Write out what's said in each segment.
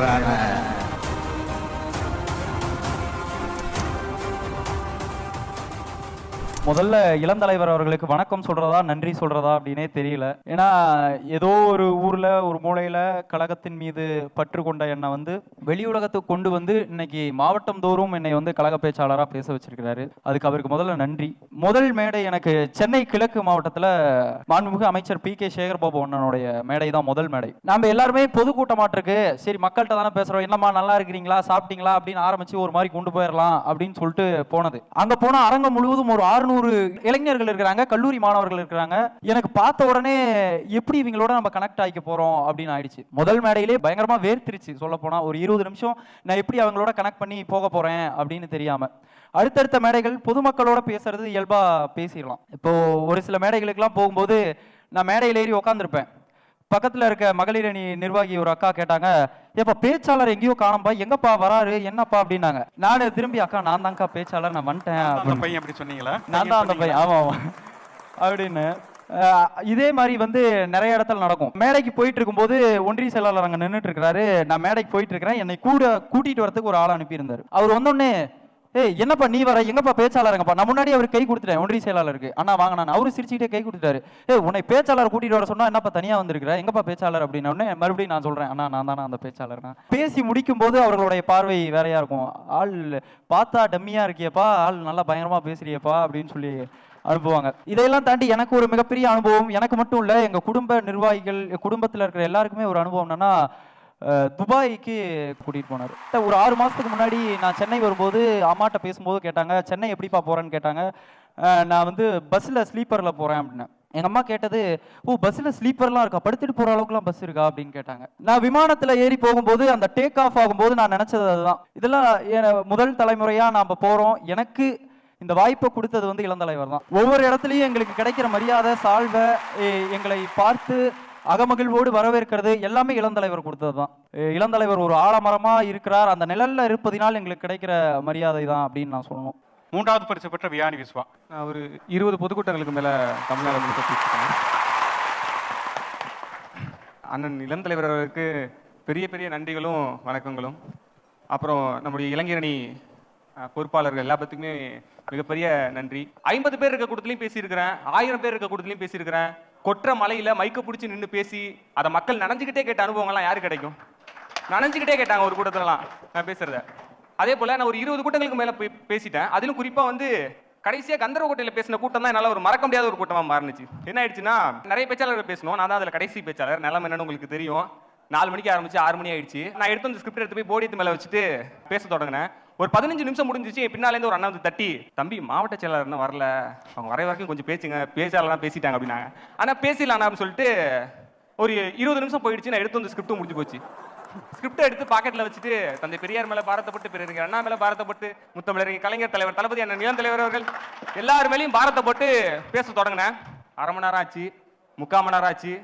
bye. bye. முதல்ல இளந்தலைவர் அவர்களுக்கு வணக்கம் சொல்றதா நன்றி சொல்றதா அப்படின்னே தெரியல. ஏன்னா ஏதோ ஒரு ஊர்ல ஒரு மூலையில கழகத்தின் மீது பற்று கொண்ட என்னை வந்து வெளியுலகத்துக்கு கொண்டு வந்து இன்னைக்கு மாவட்டம் தோறும் என்னை வந்து கழக பேச்சாளரா பேச வச்சிருக்கிறாரு. அதுக்கு அவருக்கு முதல்ல நன்றி. முதல் மேடை எனக்கு சென்னை கிழக்கு மாவட்டத்துல மாண்புமிகு அமைச்சர் பி கே சேகர்பாபு அண்ணனுடைய மேடை தான் முதல் மேடை. நாம எல்லாருமே பொதுக்கூட்டமாட்டிருக்கு சரி மக்கள்கிட்ட தானே பேசுறோம். என்னம்மா நல்லா இருக்கிறீங்களா? சாப்பிட்டீங்களா? அப்படின்னு ஆரம்பிச்சு ஒரு மாதிரி கொண்டு போயிடலாம் அப்படின்னு சொல்லிட்டு போனது. அங்க போனா அரங்கம் முழுவதும் ஒரு ஆறுநூறு நூறு இளைஞர்கள் இருக்கிறாங்க கல்லூரி மாணவர்கள் இருக்கிறாங்க. எனக்கு பார்த்த உடனே எப்படி இவங்களோட நம்ம கனெக்ட் ஆகிக்க போறோம் அப்படின்னு ஆயிடுச்சு. முதல் மேடையிலே பயங்கரமா வேர்த்திருச்சு சொல்ல போனா ஒரு இருபது நிமிஷம் நான் எப்படி அவங்களோட கனெக்ட் பண்ணி போக போறேன் அப்படின்னு தெரியாம. அடுத்தடுத்த மேடைகள் பொதுமக்களோட பேசுறது இயல்பா பேசிடலாம். இப்போ ஒரு சில மேடைகளுக்கெல்லாம் போகும்போது நான் மேடையில் ஏறி உட்காந்துருப்பேன் பக்கத்துல இருக்க மகளிர் அணி நிர்வாகி ஒரு அக்கா கேட்டாங்க ஏப்பா பேச்சாளர் எங்கேயோ காணோம்பா எங்கப்பா வராரு என்னப்பா? அப்படின்னாங்க. நானு திரும்பி அக்கா நான் தான்க்கா பேச்சாளர் நான் வந்துட்டேன். அப்படின்னு. பையன் அப்படி சொன்னீங்களா? நான் தான் அந்த பையன் ஆமா ஆமா. அப்படின்னு. இதே மாதிரி வந்து நிறைய இடத்துல நடக்கும். மேடைக்கு போயிட்டு இருக்கும்போது ஒன்றிய செயலாளர் அங்க நின்றுட்டு இருக்கிறாரு. நான் மேடைக்கு போயிட்டு இருக்கிறேன். என்னை கூட கூட்டிட்டு வரதுக்கு ஒரு ஆள் அனுப்பியிருந்தாரு. அவர் வந்தோடனே ஏய் என்னப்பா நீ வர? எங்கப்பா பேச்சாளருங்கப்பா நான் முன்னாடி அவர் கை கொடுத்துட்டேன் ஒன்றிய செயலாளருக்கு. அண்ணா வாங்க நான் அவரு சிரிச்சுக்கிட்டே கை கொடுத்துட்டாரு. ஏய் உன்னை பேச்சாளர் கூட்டிட்டு வர சொன்னா என்னப்பா தனியா வந்திருக்கிற? எங்கப்பா பேச்சாளர் அப்படின்ன உடனே மறுபடியும் நான் சொல்றேன் அண்ணா நான் தானே அந்த பேச்சாளர்னா பேசி முடிக்கும் போது அவர்களுடைய பார்வை வேறையா இருக்கும். ஆள் பார்த்தா டம்மியா இருக்கியப்பா ஆள் நல்லா பயங்கரமா பேசுறியப்பா அப்படின்னு சொல்லி அனுப்புவாங்க. இதையெல்லாம் தாண்டி எனக்கு ஒரு மிகப்பெரிய அனுபவம் எனக்கு மட்டும் இல்ல எங்க குடும்ப நிர்வாகிகள் குடும்பத்துல இருக்கிற எல்லாருக்குமே ஒரு அனுபவம் என்னன்னா துபாய்க்கு கூட்டிகிட்டு போனார். ஒரு ஆறு மாதத்துக்கு முன்னாடி நான் சென்னை வரும்போது அம்மாட்ட பேசும்போது கேட்டாங்க சென்னை எப்படிப்பா போகிறேன்னு கேட்டாங்க. நான் வந்து பஸ்ஸில் ஸ்லீப்பரில் போகிறேன் அப்படின்னு எங்கள் அம்மா கேட்டது ஓ பஸ்ஸில் ஸ்லீப்பர்லாம் இருக்கா? படுத்துட்டு போகிற அளவுக்குலாம் பஸ் இருக்கா? அப்படின்னு கேட்டாங்க. நான் விமானத்தில் ஏறி போகும்போது அந்த டேக் ஆஃப் ஆகும்போது நான் நினச்சது அதுதான். இதெல்லாம் எ- முதல் தலைமுறையாக நாம் போகிறோம் எனக்கு இந்த வாய்ப்பை கொடுத்தது வந்து இளந்தலைவர் தான். ஒவ்வொரு இடத்துலையும் எங்களுக்கு கிடைக்கிற மரியாதை சால்வை எங்களை பார்த்து அகமகிழ்வோடு வரவேற்கிறது. எல்லாமே இளந்தலைவர் கொடுத்தது தான் இளந்தலைவர் ஒரு ஆலமரமா இருக்கிறார். அந்த நிழல்ல இருப்பதினால் எங்களுக்கு கிடைக்கிற மரியாதை தான் அப்படின்னு நான் சொல்லணும். மூன்றாவது பரிசு பெற்ற வியானி விஸ்வா. நான் ஒரு இருபது பொதுக்கூட்டங்களுக்கு மேலே தமிழ்நாடு அண்ணன் இளம் தலைவர் அவர்களுக்கு பெரிய பெரிய நன்றிகளும் வணக்கங்களும். அப்புறம் நம்முடைய இளைஞரணி பொறுப்பாளர்கள் எல்லாத்துக்குமே மிகப்பெரிய நன்றி. ஐம்பது பேர் இருக்க கூட்டத்திலையும் பேசியிருக்கிறேன். ஆயிரம் பேர் இருக்க கூட்டத்திலையும் பேசியிருக்கிறேன். கொற்ற மலையில் மைக்கை பிடிச்சி நின்று பேசி அதை மக்கள் நனைஞ்சுக்கிட்டே கேட்ட அனுபவங்கள்லாம் யாரு கிடைக்கும்? நனைஞ்சுக்கிட்டே கேட்டாங்க ஒரு கூட்டத்திலலாம் நான் பேசுறத. அதே போல் நான் ஒரு இருபது கூட்டங்களுக்கு மேலே போய் பேசிட்டேன். அதிலும் குறிப்பாக வந்து கடைசியாக கந்தரவகோட்டையில் பேசின கூட்டம் தான் என்னால் ஒரு மறக்க முடியாத ஒரு கூட்டமாக மாறினுச்சு. என்ன ஆயிடுச்சுன்னா நிறைய பேச்சாளர்கள் பேசணும் நான் தான் அதில் கடைசி பேச்சாளர். நிலம் என்னன்னு உங்களுக்கு தெரியும். நாலு மணிக்கு ஆரம்பிச்சு ஆறு மணி ஆயிடுச்சு. நான் எடுத்து அந்த ஸ்கிரிப்ட் எடுத்து போய் போடியத்து மேலே வச்சுட்டு பேச தொடங்கினேன். ஒரு பதினஞ்சு நிமிஷம் முடிஞ்சிச்சு பின்னாலேருந்து ஒரு அண்ணா வந்து தட்டி தம்பி மாவட்ட செயலாளர் என்ன வரல. அவங்க வர வரைக்கும் கொஞ்சம் பேசுங்க. பேச்சாளர்லாம் பேசிட்டாங்க அப்படின்னாங்க. ஆனால் பேசிடலாம் அப்படின்னு சொல்லிட்டு ஒரு இருபது நிமிஷம் போயிடுச்சு. நான் எடுத்து வந்து ஸ்கிரிப்டும் முடிஞ்சு போச்சு. ஸ்கிரிப்டை எடுத்து பாக்கெட்டில் வச்சுட்டு தந்தை பெரியார் மேலே பாரத்தப்பட்டு பிறகு அண்ணா மேலே பாரத்தப்பட்டு முத்தமிழர் கலைஞர் தலைவர் தளபதி அண்ணன் இளம் தலைவர் அவர்கள் எல்லார் மேலேயும் பாரத்தப்பட்டு பேச தொடங்கினேன். அரை மணி நேரம் ஆச்சு. முக்கால் மணி நேரம் ஆச்சு.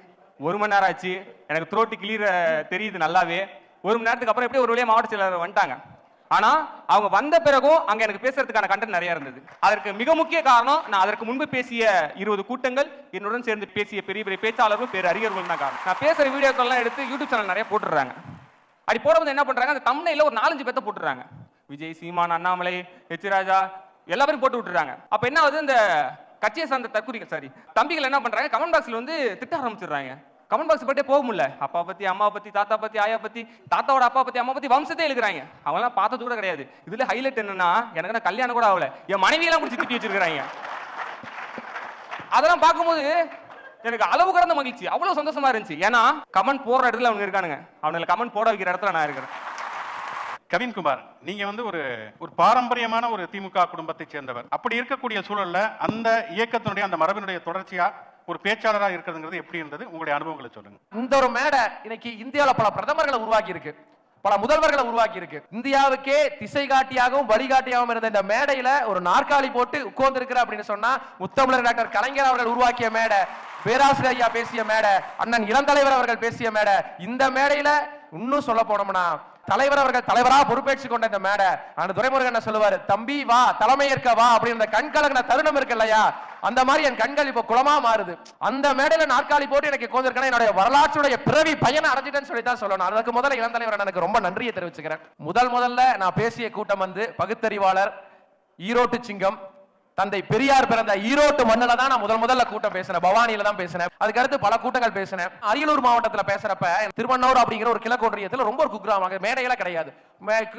ஒரு மணி நேரம் ஆச்சு. எனக்கு த்ரோட்டு கிளியர் தெரியுது நல்லாவே. ஒரு மணி நேரத்துக்கு அப்புறம் எப்படியும் ஒரு வழியாக மாவட்ட செயலாளர் வந்துட்டாங்க. ஆனா அவங்க வந்த பிறகும் அங்க எனக்கு பேசுறதுக்கான கண்டென்ட் நிறைய இருந்தது. அதற்கு மிக முக்கிய காரணம் நான் அதற்கு முன்பு பேசிய இருபது கூட்டங்கள் என்னுடன் சேர்ந்து பேசிய பெரிய பெரிய பேச்சாளர்களும் பேர் அறிஞர்களும் தான் காரணம். நான் பேசுற வீடியோக்கள்லாம் எடுத்து யூடியூப் சேனல் நிறைய போட்டுடுறாங்க. அப்படி போடும்போது என்ன பண்றாங்க அந்த தமிழில் ஒரு நாலஞ்சு பேர்த்த போட்டுறாங்க விஜய் சீமான் அண்ணாமலை ஹெச் ராஜா எல்லாரும் போட்டு விட்டுறாங்க அப்ப என்ன ஆகுது இந்த கட்சியை சார்ந்த தற்குறிகள் சாரி தம்பிகள் என்ன பண்றாங்க கமெண்ட் பாக்ஸ்ல வந்து திட்ட ஆரம்பிச்சிடுறாங்க. கமெண்ட் பாக்ஸ் பட்டே போக முடியல. அப்பா பற்றி அம்மா பத்தி தாத்தா பத்தி ஆயா பத்தி தாத்தாவோட அப்பா பத்தி அம்மா பற்றி வம்சத்தை எழுதுறாங்க. அவங்களாம் பார்த்தது கூட கிடையாது. இதில் ஹைலைட் என்னன்னா எனக்கு நான் கல்யாணம் கூட ஆகல. என் மனைவியெல்லாம் பிடிச்சி திட்டி வச்சிருக்கிறாங்க. அதெல்லாம் பார்க்கும்போது எனக்கு அளவு கடந்த மகிழ்ச்சி. அவ்வளோ சந்தோஷமா இருந்துச்சு. ஏன்னா கமெண்ட் போடுற இடத்துல அவங்க இருக்கானுங்க. அவனுங்களை கமெண்ட் போட வைக்கிற இடத்துல நான் இருக்கிறேன். கவின்குமார் நீங்க வந்து ஒரு ஒரு பாரம்பரியமான ஒரு திமுக குடும்பத்தை சேர்ந்தவர். அப்படி இருக்கக்கூடிய சூழல்ல அந்த இயக்கத்தினுடைய அந்த மரபினுடைய தொடர்ச்சியா ஒரு பேச்சாளராக இருக்கிறதுங்கிறது எப்படி இருந்தது? உங்களுடைய அனுபவங்களை சொல்லுங்க. இந்த ஒரு மேடை இன்னைக்கு இந்தியாவில் பல பிரதமர்களை உருவாக்கி இருக்கு பல முதல்வர்களை உருவாக்கி இருக்கு இந்தியாவுக்கே திசை காட்டியாகவும் வழிகாட்டியாகவும் இருந்த இந்த மேடையில ஒரு நாற்காலி போட்டு உட்கார்ந்து இருக்கிற அப்படின்னு சொன்னா முத்தமிழர் டாக்டர் கலைஞர் அவர்கள் உருவாக்கிய மேடை பேராசிரியர் ஐயா பேசிய மேடை அண்ணன் இளந்தலைவர் அவர்கள் பேசிய மேடை. இந்த மேடையில இன்னும் சொல்ல போனோம்னா தலைவர் அவர்கள் தலைவரா பொறுப்பேற்றுக் கொண்ட இந்த மேடை. அந்த துரைமுருகன் என்ன சொல்லுவாரு? தம்பி வா தலைமையேற்க வா அப்படின்ற கண் கலங்கின தருணம் இருக்கு இல்லையா? அந்த மாதிரி என் கண்கள் இப்ப குளமா மாறுது. அந்த மேடையில நாற்காலி போட்டு எனக்கு கோந்திருக்கேன் என்னுடைய வரலாற்றுடைய பிறவி பயனை அடைஞ்சிட்டேன்னு சொல்லி தான் சொல்லணும். அதுக்கு முதல்ல இளந்தலைவர் எனக்கு ரொம்ப நன்றியை தெரிவிச்சுக்கிறேன். முதல் முதல்ல நான் பேசிய கூட்டம் வந்து பகுத்தறிவாளர் ஈரோட்டு சிங்கம் தந்தை பெரியார் பிறந்த ஈரோட்டு மண்ணில் தான் நான் முதல் முதல்ல கூட்டம் பேசினேன். பவானியில தான் பேசினேன். அதுக்கு அடுத்து பல கூட்டங்கள் பேசினேன். அரியலூர் மாவட்டத்தில் பேசுறப்ப திருவண்ணூர் அப்படிங்கிற ஒரு கிழக்கு ஒன்றியத்தில் ரொம்ப ஒரு குக்கிராமம் அங்க மேடையில கிடையாது.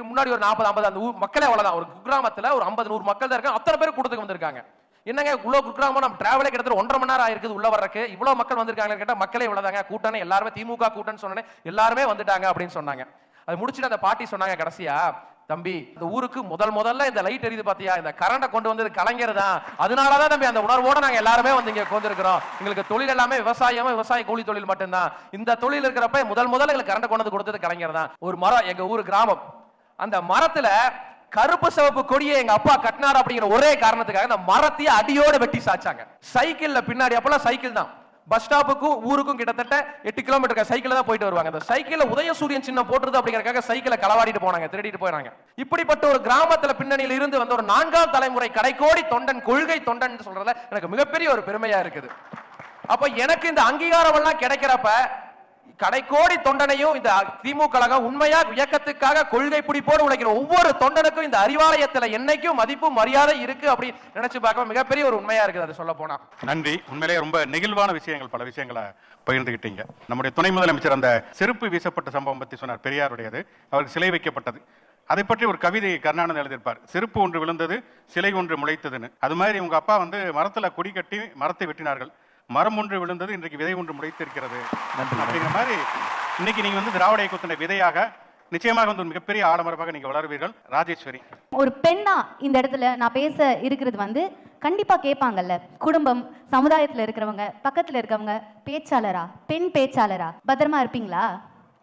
முன்னாடி ஒரு நாற்பது ஐம்பது அந்த ஊர் மக்களே அவ்வளோதான் ஒரு குக்கிராமத்துல ஒரு ஐம்பது நூறு மக்கள் தான் இருக்காங்க. அத்தனை பேர் கூட்டத்துக்கு வந்திருக்காங்க. என்னங்க இவ்வளோ குக்கிராமம்? நம்ம டிராவலே கிட்டத்தட்ட ஒன்றரை மணி நேரம் ஆயிருக்குது உள்ள வரக்கு இவ்வளோ மக்கள் வந்திருக்காங்க கேட்டால் மக்களே இவ்வளோதாங்க கூட்டம்னு எல்லாருமே திமுக கூட்டம்னு சொன்னேன் எல்லாருமே வந்துட்டாங்க அப்படின்னு சொன்னாங்க. அது முடிச்சுட்டு அந்த பாட்டி சொன்னாங்க கடைசியா தம்பி இந்த ஊருக்கு முதல் முதல்ல இந்த லைட் எரியுது பாத்தியா? இந்த கரண்டை கொண்டு வந்தது கலைஞர் தான் அதனாலதான் தம்பி அந்த உணர்வோட நாங்க எல்லாருமே வந்து இங்க கொண்டிருக்கிறோம் எங்களுக்கு தொழில் எல்லாமே விவசாயம் விவசாய கூலி தொழில் மட்டும்தான். இந்த தொழில் இருக்கிறப்ப முதல் முதல்ல எங்களுக்கு கரண்டை கொண்டு வந்து கொடுத்தது கலைஞர் தான் ஒரு மரம் எங்க ஊர் கிராமம். அந்த மரத்துல கருப்பு சிவப்பு கொடியை எங்க அப்பா கட்டினார் அப்படிங்கிற ஒரே காரணத்துக்காக அந்த மரத்தையே அடியோட வெட்டி சாச்சாங்க. சைக்கிள்ல பின்னாடி அப்பெல்லாம் சைக்கிள் தான். பஸ் ஸ்டாப்புக்கும் ஊருக்கும் கிட்டத்தட்ட எட்டு கிலோமீட்டர் சைக்கிள் தான் போயிட்டு வருவாங்க. அந்த சைக்கிள்ல உதயசூரியன் சின்னம் போட்டுருது அப்படிங்கறக்காக சைக்கிளை களவாடிட்டு போனாங்க திருடிட்டு போயிறாங்க. இப்படிப்பட்ட ஒரு கிராமத்துல பின்னணியில இருந்து வந்த ஒரு நான்காம் தலைமுறை கடைக்கோடி தொண்டன் கொள்கை தொண்டன் சொல்றதுல எனக்கு மிகப்பெரிய ஒரு பெருமையா இருக்குது. அப்ப எனக்கு இந்த அங்கீகாரம் எல்லாம் கிடைக்கிறப்ப கடைக்கோடி தொண்டனையும் இந்த திமுக கழகம் உண்மையா இயக்கத்துக்காக கொள்கை பிடிப்போடு உழைக்கிற ஒவ்வொரு தொண்டனுக்கும் இந்த அறிவாலயத்துல என்னைக்கும் மதிப்பு மரியாதை இருக்கு அப்படின்னு நினைச்சு பார்க்க மிகப்பெரிய ஒரு உண்மையா இருக்குது அது சொல்ல போனா. நன்றி. உண்மையிலேயே ரொம்ப நெகிழ்வான விஷயங்கள் பல விஷயங்களை பகிர்ந்துகிட்டீங்க. நம்முடைய துணை முதலமைச்சர் அந்த செருப்பு வீசப்பட்ட சம்பவம் பற்றி சொன்னார் பெரியாருடையது. அவருக்கு சிலை வைக்கப்பட்டது. அதை பற்றி ஒரு கவிதை கருணாநிதி எழுதியிருப்பார். செருப்பு ஒன்று விழுந்தது சிலை ஒன்று முளைத்ததுன்னு. அது மாதிரி உங்க அப்பா வந்து மரத்துல கொடி கட்டி மரத்தை வெட்டினார்கள். மரம் ஒன்று விழுந்தது இன்றைக்கு விதை ஒன்று முளைத்திருக்கிறது. அப்படிங்கிற மாதிரி இன்னைக்கு நீங்க வந்து திராவிட இயக்கத்தினுடைய விதையாக நிச்சயமாக வந்து ஒரு மிகப்பெரிய ஆடமரமாக நீங்க வளருவீர்கள். ராஜேஸ்வரி. ஒரு பெண்ணா இந்த இடத்துல நான் பேச இருக்கிறது வந்து கண்டிப்பா கேட்பாங்கல்ல. குடும்பம் சமுதாயத்துல இருக்கிறவங்க பக்கத்துல இருக்கவங்க பேச்சாளரா பெண் பேச்சாளரா பத்திரமா இருப்பீங்களா?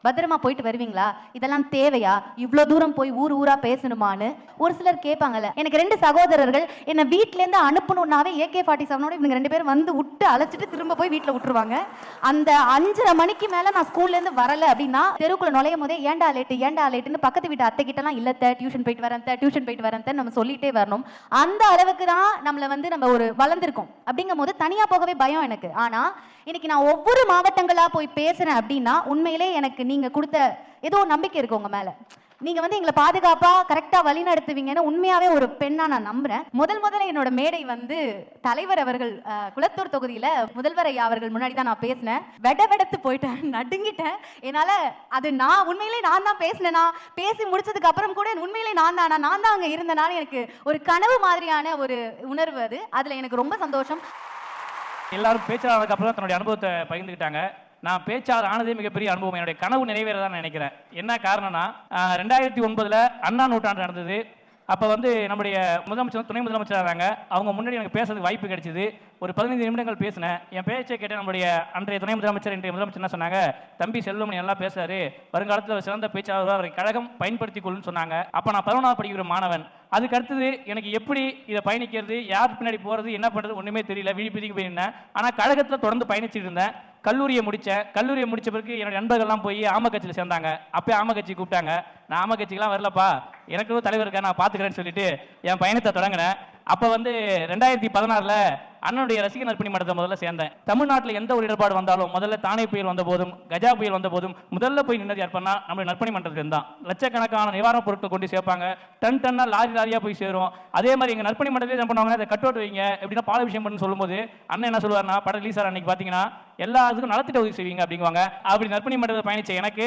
பத்திரமா போயிட்டு வருவீங்களா? இதெல்லாம் தேவையா? இவ்வளோ தூரம் போய் ஊர் ஊரா பேசணுமான்னு ஒரு சிலர் கேட்பாங்கல்ல. எனக்கு ரெண்டு சகோதரர்கள் என்னை வீட்டிலேருந்து அனுப்பணுன்னாவே ஏகே ஃபார்ட்டி செவனோட இவங்க ரெண்டு பேரும் வந்து விட்டு அழைச்சிட்டு திரும்ப போய் வீட்டில் விட்டுருவாங்க. அந்த அஞ்சரை மணிக்கு மேலே நான் ஸ்கூல்லேருந்து வரலை அப்படின்னா தெருவுக்குள்ள நுழையும் போதே ஏண்டா லேட்டு ஏண்டா லேட்டுன்னு பக்கத்து வீட்டு அத்தை கிட்டலாம் இல்லத்த டியூஷன் போயிட்டு வரேன் டியூஷன் போயிட்டு வரேன் நம்ம சொல்லிட்டே வரணும். அந்த அளவுக்கு தான் நம்மளை வந்து நம்ம ஒரு வளர்ந்துருக்கோம். அப்படிங்கும் போது தனியாக போகவே பயம் எனக்கு. ஆனால் இன்னைக்கு நான் ஒவ்வொரு மாவட்டங்களாக போய் பேசுகிறேன் அப்படின்னா உண்மையிலே எனக்கு நீ நீங்க கொடுத்த ஏதோ ஒரு நம்பிக்கை இருக்கு உங்க மேல. நீங்க வந்து எங்களை பாதுகாப்பா கரெக்டா வழி நடத்துவீங்கன்னு உண்மையாவே ஒரு பெண்ணா நான் நம்புறேன். முதல் முதல்ல என்னோட மேடை வந்து தலைவர் அவர்கள் குளத்தூர் தொகுதியில முதல்வர் ஐயா அவர்கள் முன்னாடி தான் நான் பேசினேன். வெட வெடத்து போயிட்டேன் நடுங்கிட்டேன். என்னால அது நான் உண்மையிலே நான் தான் பேசினேனா? பேசி முடிச்சதுக்கு அப்புறம் கூட உண்மையிலே நான் தான்? நான் தான் அங்க இருந்தனால எனக்கு ஒரு கனவு மாதிரியான ஒரு உணர்வு அது. அதுல எனக்கு ரொம்ப சந்தோஷம். எல்லாரும் பேச்சாளருக்கு அப்புறம் தன்னுடைய அனுபவத்தை பகிர்ந்துக்கிட்டாங்க நான் பேச்சாளர் ஆனதே மிகப்பெரிய அனுபவம். என்னுடைய கனவு நிறைவேறதான் நினைக்கிறேன். என்ன காரணம்னா ரெண்டாயிரத்தி ஒன்பதில் அண்ணா நூற்றாண்டு நடந்தது. அப்போ வந்து நம்முடைய முதலமைச்சர் துணை முதலமைச்சர் இருந்தாங்க. அவங்க முன்னாடி எனக்கு பேசுறதுக்கு வாய்ப்பு கிடைச்சிது. ஒரு பதினைந்து நிமிடங்கள் பேசினேன். என் பேச்சை கேட்ட நம்முடைய அன்றைய துணை முதலமைச்சர் இன்றைய முதலமைச்சர் என்ன சொன்னாங்க? தம்பி செல்வமணி நல்லா பேசுறாரு. வருங்காலத்தில் சிறந்த பேச்சாளர் அவரை கழகம் பயன்படுத்திக் கொள்ளுன்னு சொன்னாங்க. அப்போ நான் பதினொன்றாவது படிக்கிற மாணவன். அதுக்கு அடுத்தது எனக்கு எப்படி இதை பயணிக்கிறது யார் பின்னாடி போகிறது என்ன பண்ணுறது ஒன்றுமே தெரியல. விழிப்புதிக்கு போயிருந்தேன். ஆனால் கழகத்தில் தொடர்ந்து பயணிச்சுட்டு இருந்தேன். கல்லூரியை முடித்தேன் கல்லூரியை முடித்த பிறகு என்னோட நண்பர்கள்லாம் போய் ஆம கட்சியில் சேர்ந்தாங்க. அப்போ ஆம கட்சி கூப்பிட்டாங்க. நான் ஆம கட்சிக்கெலாம் வரலப்பா. எனக்கு தலைவர் இருக்கா நான் பார்த்துக்கிறேன்னு சொல்லிட்டு என் பயணத்தை தொடங்கினேன். அப்போ வந்து ரெண்டாயிரத்தி பதினாறில் அண்ணனுடைய ரசிகர் பணி மன்றத்தை முதல்ல சேர்ந்தேன். தமிழ்நாட்டில் எந்த ஒரு இடர்பாடு வந்தாலும் முதல்ல தானே புயல் வந்த போதும் கஜா புயல் வந்த போதும் முதல்ல போய் நின்னது யார் நம்மளுடைய நற்பணி மன்றத்துக்கு தான். லட்சக்கணக்கான நிவாரணப் பொருட்கள் கொண்டு சேர்ப்பாங்க. டன் டன்னா லாரி லாரியாக போய் சேரும். அதே மாதிரி எங்கள் நற்பணி மன்றத்தில் என்ன பண்ணுவாங்க அதை கட் வைங்க எப்படின்னா பால விஷயம் பண்ணு சொல்லும்போது அண்ணன் என்ன சொல்லுவாருன்னா படம் ரிலீஸ் ஆகிற அன்னைக்கு பார்த்தீங்கன்னா எல்லாத்துக்கும் நலத்திட்ட உதவி செய்வீங்க அப்படிங்குவாங்க. அப்படி நற்பணி மன்றத்தில் பயணிச்ச எனக்கு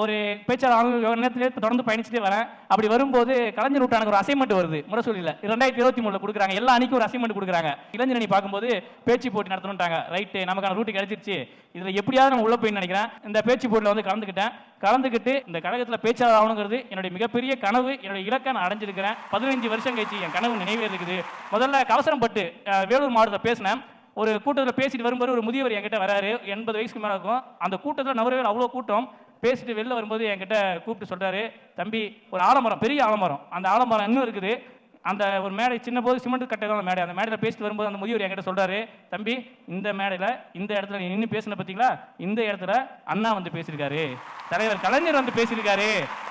ஒரு பேச்சாளர் நேரத்திலே தொடர்ந்து பயணிச்சுட்டே வரேன். அப்படி வரும்போது கலைஞர் நூற்றாண்டுக்கு ஒரு அசைன்மெண்ட் வருது. முரசொலியில் ரெண்டாயிரத்தி இருபத்தி மூணில் கொடுக்குறாங்க. எல்லா அன்னைக்கும் ஒரு அசைன்மெண்ட் கொடுக்குறாங்க. இளைஞரணி பார்க்கும்போது பேச்சு போட்டி நடத்தணும்ட்டாங்க ரைட்டு நமக்கான ரூட்டு கிடைச்சிருச்சு. இதில் எப்படியாவது நம்ம உள்ள போய் நினைக்கிறேன். இந்த பேச்சு போட்டியில் வந்து கலந்துக்கிட்டேன். கலந்துக்கிட்டு இந்த கழகத்தில் பேச்சாளர் ஆகணுங்கிறது என்னுடைய மிகப்பெரிய கனவு. என்னுடைய இலக்கை நான் அடைஞ்சிருக்கிறேன். பதினஞ்சு வருஷம் கழிச்சு என் கனவு நிறைவேறிருக்குது. முதல்ல கவசரப்பட்டு பட்டு வேலூர் மாவட்டத்தில் பேசினேன். ஒரு கூட்டத்தில் பேசிட்டு வரும்போது ஒரு முதியவர் என்கிட்ட வராரு. எண்பது வயசுக்கு மேலே இருக்கும். அந்த கூட்டத்தில் நவரவேல் அவ்வளோ கூட்டம். பேசிட்டு வெளில வரும்போது என்கிட்ட கூப்பிட்டு சொல்றாரு தம்பி ஒரு ஆலமரம் பெரிய ஆலமரம். அந்த ஆலமரம் இன்னும் இருக்குது. அந்த ஒரு மேடை சின்ன போது சிமெண்ட் கட்டை தான் அந்த மேடை. அந்த மேடையில் பேசிட்டு வரும்போது அந்த முதியவர் என்கிட்ட சொல்றாரு தம்பி இந்த மேடையில் இந்த இடத்துல நீ நின்று பேசின பார்த்தீங்களா இந்த இடத்துல அண்ணா வந்து பேசியிருக்காரு. தலைவர் கலைஞர் வந்து பேசியிருக்காரு.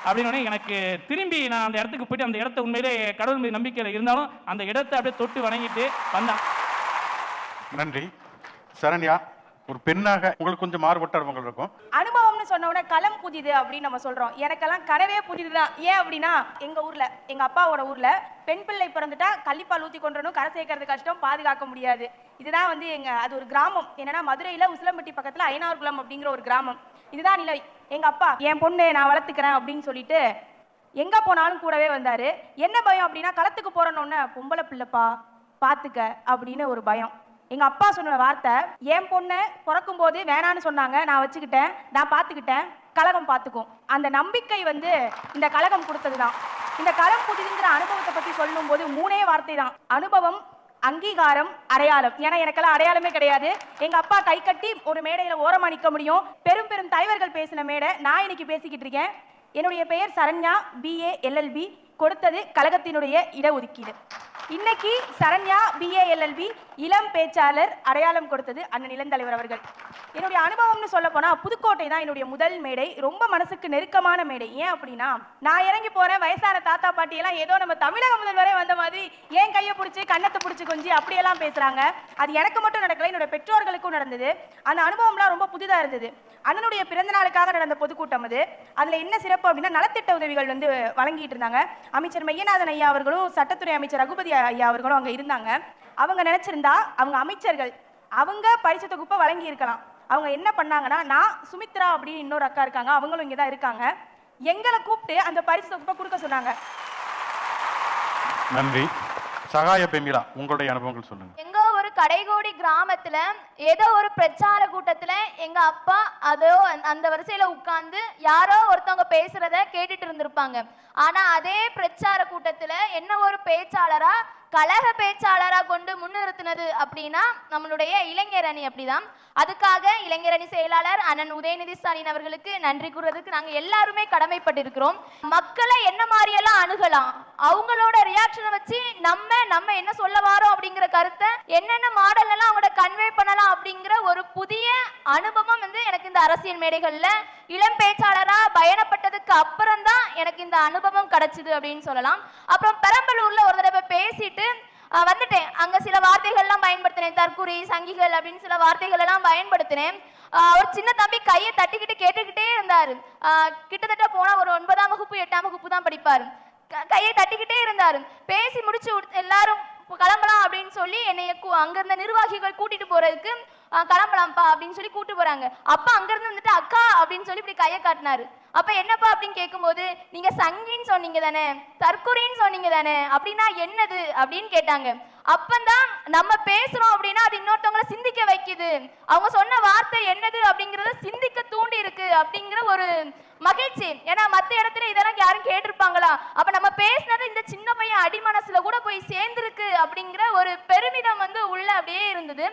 அப்படின்னு உடனே எனக்கு திரும்பி நான் அந்த இடத்துக்கு போயிட்டு அந்த இடத்த உண்மையிலே கடவுள் மீது நம்பிக்கையில் இருந்தாலும் அந்த இடத்தை அப்படியே தொட்டு வணங்கிட்டு வந்தேன் நன்றி. சரண்யா ஒரு பெண்ணாக உங்களுக்கு கொஞ்சம் மாறுபட்ட அனுபவங்கள் இருக்கும். அனுபவம்னு சொன்ன உடனே களம் புதிது அப்படின்னு நம்ம சொல்றோம். எனக்கெல்லாம் கனவே புதிதுதான் ஏன் அப்படின்னா எங்க ஊர்ல எங்க அப்பாவோட ஊர்ல பெண் பிள்ளை பிறந்துட்டா கள்ளிப்பால் ஊத்தி கொண்டனும் கரை சேர்க்கறது கஷ்டம் பாதுகாக்க முடியாது. இதுதான் வந்து எங்க அது ஒரு கிராமம். என்னன்னா மதுரையில உசிலம்பட்டி பக்கத்துல ஐநார்குளம் அப்படிங்கிற ஒரு கிராமம். இதுதான் நிலை. எங்க அப்பா என் பொண்ணு நான் வளர்த்துக்கிறேன் அப்படின்னு சொல்லிட்டு எங்க போனாலும் கூடவே வந்தாரு. என்ன பயம் அப்படின்னா களத்துக்கு போறோன்னு பொம்பளை பிள்ளைப்பா பாத்துக்க அப்படின்னு ஒரு பயம். எங்க அப்பா சொன்ன வார்த்தை என் பொண்ணை பிறக்கும் போது வேணான்னு சொன்னாங்க நான் வச்சுக்கிட்டேன் நான் பார்த்துக்கிட்டேன் கழகம் பார்த்துக்கும் அந்த நம்பிக்கை வந்து இந்த கழகம் கொடுத்தது தான் இந்த களம் புதிதுங்கிற அனுபவத்தை பத்தி சொல்லும் போது மூணே வார்த்தை தான் அனுபவம் அங்கீகாரம் அடையாளம். ஏன்னா எனக்கெல்லாம் அடையாளமே கிடையாது. எங்க அப்பா கை கட்டி ஒரு மேடையில ஓரமா நிக்க முடியும். பெரும் பெரும் தலைவர்கள் பேசின மேடை. நான் இன்னைக்கு பேசிக்கிட்டு இருக்கேன். என்னுடைய பெயர் சரண்யா பிஏ எல்எல்பி கொடுத்தது கழகத்தினுடைய இடஒதுக்கீடு. இன்னைக்கு சரண்யா பிஏஎல்எல்பி இளம் பேச்சாளர் அடையாளம் கொடுத்தது அண்ணன் இளந்தலைவர் அவர்கள். என்னுடைய அனுபவம்னு சொல்ல போனா புதுக்கோட்டை தான் என்னுடைய முதல் மேடை. ரொம்ப மனசுக்கு நெருக்கமான மேடை. ஏன் அப்படின்னா நான் இறங்கி போறேன் வயசான தாத்தா பாட்டி எல்லாம் ஏதோ நம்ம தமிழக முதல்வரே வந்த மாதிரி ஏன் கையை பிடிச்சி கண்ணத்தை பிடிச்சி கொஞ்சி அப்படியெல்லாம் பேசுறாங்க. அது எனக்கு மட்டும் நடக்கல என்னோட பெற்றோர்களுக்கும் நடந்தது. அந்த அனுபவம்லாம் ரொம்ப புதிதா இருந்தது. அண்ணனுடைய பிறந்த நாளுக்காக நடந்த பொதுக்கூட்டம் அது. அதுல என்ன சிறப்பு அப்படின்னா நலத்திட்ட உதவிகள் வந்து வழங்கிட்டு இருந்தாங்க. அமைச்சர் மையநாதன் ஐயா அவர்களும் சட்டத்துறை அமைச்சர் ரகுபதி ஐயா அவர்களும் அங்க இருந்தாங்க. அவங்க நினைச்சிருந்தா அவங்க அமைச்சர்கள் அவங்க பரிசு தொகுப்பை வழங்கி இருக்கலாம் அவங்க என்ன பண்ணாங்கன்னா நான் சுமித்ரா அப்படின்னு இன்னொரு அக்கா இருக்காங்க அவங்களும் இங்கே தான் இருக்காங்க. எங்களை கூப்பிட்டு அந்த பரிசு தொகுப்பை கொடுக்க சொன்னாங்க. நன்றி. சகாய பெமிலா உங்களுடைய அனுபவங்கள் சொல்லுங்க. எங்க ஒரு கடைகோடி கிராமத்துல ஏதோ ஒரு பிரச்சார கூட்டத்துல எங்க அப்பா அதோ அந்த- அந்த வரிசையில உட்கார்ந்து யாரோ ஒருத்தவங்க பேசுறத கேட்டுட்டு இருந்திருப்பாங்க. ஆனா அதே பிரச்சார கூட்டத்துல என்ன ஒரு பேச்சாளரா கழக பேச்சாளராக கொண்டு முன்னிறுத்தினது அப்படின்னா நம்மளுடைய இளைஞர் அணி அப்படிதான். அதுக்காக இளைஞர் அணி செயலாளர் அண்ணன் உதயநிதி ஸ்டாலின் அவர்களுக்கு நன்றி கூறுறதுக்கு நாங்கள் எல்லாருமே கடமைப்பட்டிருக்கிறோம். மக்களை என்ன மாதிரியெல்லாம் அணுகலாம்? அவங்களோட ரியாக்ஷனை வச்சு நம்ம நம்ம என்ன சொல்ல வாரோம் அப்படிங்கிற கருத்தை என்னென்ன மாடல் எல்லாம் அவங்களோட கன்வே பண்ணலாம் அப்படிங்கிற ஒரு புதிய அனுபவம் வந்து எனக்கு இந்த அரசியல் மேடைகளில் இளம் பேச்சாளரா பயணப்பட்டதுக்கு அப்புறம் தான் எனக்கு இந்த அனுபவம் கிடைச்சிது அப்படின்னு சொல்லலாம். அப்புறம் பெரம்பலூர்ல ஒரு தடவை பேசிட்டு வந்துட்டேன். அங்க சில வார்த்தைகள்லாம் பயன்படுத்தினேன். தற்குறி சங்கிகள் அப்படின்னு சில வார்த்தைகள் எல்லாம் பயன்படுத்தினேன் ஒரு சின்ன தம்பி கையை தட்டிக்கிட்டு கேட்டுக்கிட்டே இருந்தாரு. கிட்டத்தட்ட போனா ஒரு ஒன்பதாம் வகுப்பு எட்டாம் வகுப்பு தான் படிப்பாரு. க- கையை தட்டிக்கிட்டே இருந்தாரு. பேசி முடிச்சு எல்லாரும் கிளம்பலாம் அப்படின்னு சொல்லி என்னை கூ- அங்க இருந்த நிர்வாகிகள் கூட்டிட்டு போறதுக்கு கிளம்பலாம்ப்பா அப்படின்னு சொல்லி கூட்டு போறாங்க. அப்பா அங்க இருந்து வந்துட்டு அக்கா அப்படின்னு சொல்லி இப்படி கையை காட்டினாரு. அப்ப என்னப்பா அப்படின்னு கேட்கும்போது நீங்க சங்கின்னு சொன்னீங்க தானே தற்கொலைன்னு சொன்னீங்க தானே அப்படின்னா என்னது? அப்படின்னு கேட்டாங்க. அப்பந்தான் நம்ம பேசுறோம் அப்படின்னா அது இன்னொருத்தவங்கள சிந்திக்க வைக்குது. அவங்க சொன்ன வார்த்தை என்னது அப்படிங்கறத சிந்திக்க தூண்டி இருக்கு அப்படிங்கிற ஒரு மகிழ்ச்சி. ஏன்னா மத்த இடத்துல இதெல்லாம் யாரும் கேட்டிருப்பாங்களா? அப்ப நம்ம பேசினது இந்த சின்ன பையன் அடிமனசுல கூட போய் சேர்ந்திருக்கு அப்படிங்கிற ஒரு பெருமிதம் வந்து உள்ள அப்படியே இருந்தது.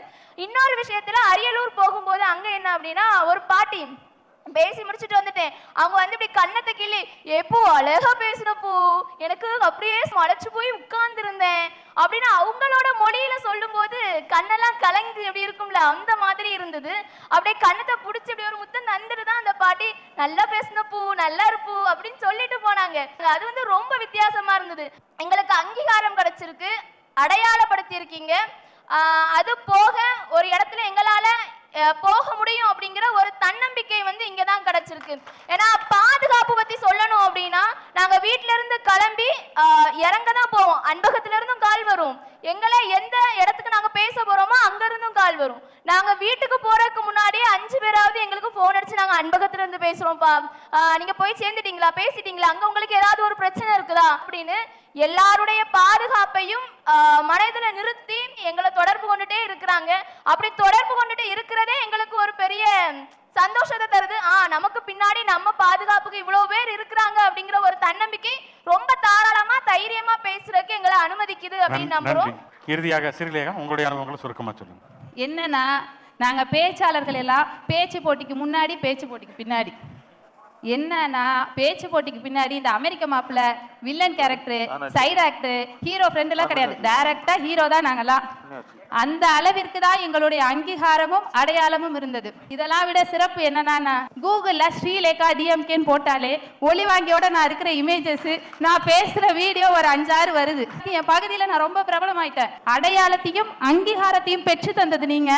இன்னொரு விஷயத்துல அரியலூர் போகும்போது அங்க என்ன அப்படின்னா ஒரு பாட்டி பேசி முடிச்சுட்டு வந்துட்டேன். அவங்க வந்து இப்படி கண்ணத்தை கிள்ளி எப்போ அழகா பேசுறப்போ எனக்கு அப்படியே மலைச்சு போய் உட்கார்ந்துருந்தேன். அப்படின்னு அவங்களோட மொழியில சொல்லும்போது கண்ணெல்லாம் கலங்கி எப்படி இருக்கும்ல அந்த மாதிரி இருந்தது. அப்படியே கண்ணத்தை பிடிச்சி இப்படி ஒரு முத்தம் தந்துட்டு தான் அந்த பாட்டி நல்லா பேசின பூ நல்லா இருப்பூ அப்படின்னு சொல்லிட்டு போனாங்க. அது வந்து ரொம்ப வித்தியாசமா இருந்தது. எங்களுக்கு அங்கீகாரம் கிடைச்சிருக்கு அடையாளப்படுத்தி இருக்கீங்க அது போக ஒரு இடத்துல எங்களால போக முடியும் அப்படிங்கிற ஒரு தன்னம்பிக்கை வந்து இங்கே தான் கிடச்சிருக்கு. ஏன்னா பாதுகாப்பு பற்றி சொல்லணும் அப்படின்னா நாங்கள் வீட்டிலேருந்து கிளம்பி இறங்க தான் போவோம். அன்பகத்திலேருந்தும் கால் வரும். எங்களை எந்த இடத்துக்கு நாங்கள் பேச போகிறோமோ அங்கேருந்தும் கால் வரும். நாங்கள் வீட்டுக்கு போகிறதுக்கு முன்னாடியே அஞ்சு பேராவது எங்களுக்கு ஃபோன் அடித்து நாங்கள் அன்பகத்திலேருந்து பேசுகிறோம்ப்பா நீங்கள் போய் சேர்ந்துட்டீங்களா? பேசிட்டீங்களா? அங்கே உங்களுக்கு ஏதாவது ஒரு பிரச்சனை இருக்குதா? அப்படின்னு எல்லாருடைய பாதுகாப்பையும் மனதுல நிறுத்தி எங்களை தொடர்பு கொண்டுட்டே இருக்கிறாங்க. அப்படி தொடர்பு கொண்டுட்டு இருக்கிறதே எங்களுக்கு ஒரு பெரிய சந்தோஷத்தை தருது. ஆ நமக்கு பின்னாடி நம்ம பாதுகாப்புக்கு இவ்வளவு பேர் இருக்கிறாங்க அப்படிங்கிற ஒரு தன்னம்பிக்கை ரொம்ப தாராளமா தைரியமா பேசுறதுக்கு எங்களை அனுமதிக்குது அப்படின்னு நம்புறோம். இறுதியாக சிறிலேகா உங்களுடைய அனுபவங்களை சுருக்கமா சொல்லுங்க. என்னன்னா நாங்கள் பேச்சாளர்கள் எல்லாம் பேச்சு போட்டிக்கு முன்னாடி பேச்சு போட்டிக்கு பின்னாடி. என்னன்னா பேச்சு போட்டிக்கு பின்னாடி இந்த அமெரிக்க மாப்பிள்ள villain character side actor hero friend எல்லாம் கிடையாது. டைரக்டா ஹீரோ தான் நாங்கெல்லாம். அந்த அளவிற்கு தான் எங்களுடைய அங்கீகாரமும் அடையாளமும் இருந்தது. இதெல்லாம் விட சிறப்பு என்னன்னா கூகுள்ல ஸ்ரீலேகா டிஎம்கேன்னு போட்டாலே ஒளி வாங்கியோட நான் இருக்கிற இமேஜஸ் நான் பேசுற வீடியோ ஒரு அஞ்சாறு வருது. என் பகுதியில நான் ரொம்ப பிரபலமாயிட்டேன். அடையாளத்தையும் அங்கீகாரத்தையும் பெற்று தந்தது நீங்க.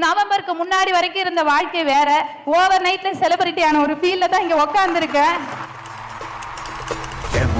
நவம்பருக்கு முன்னாடி வரைக்கும் இருந்த வாழ்க்கை வேற. ஓவர் நைட்ல செலிபிரிட்டியான ஒரு ஃபீல்ல தான் இங்க உட்காந்துருக்கேன் என்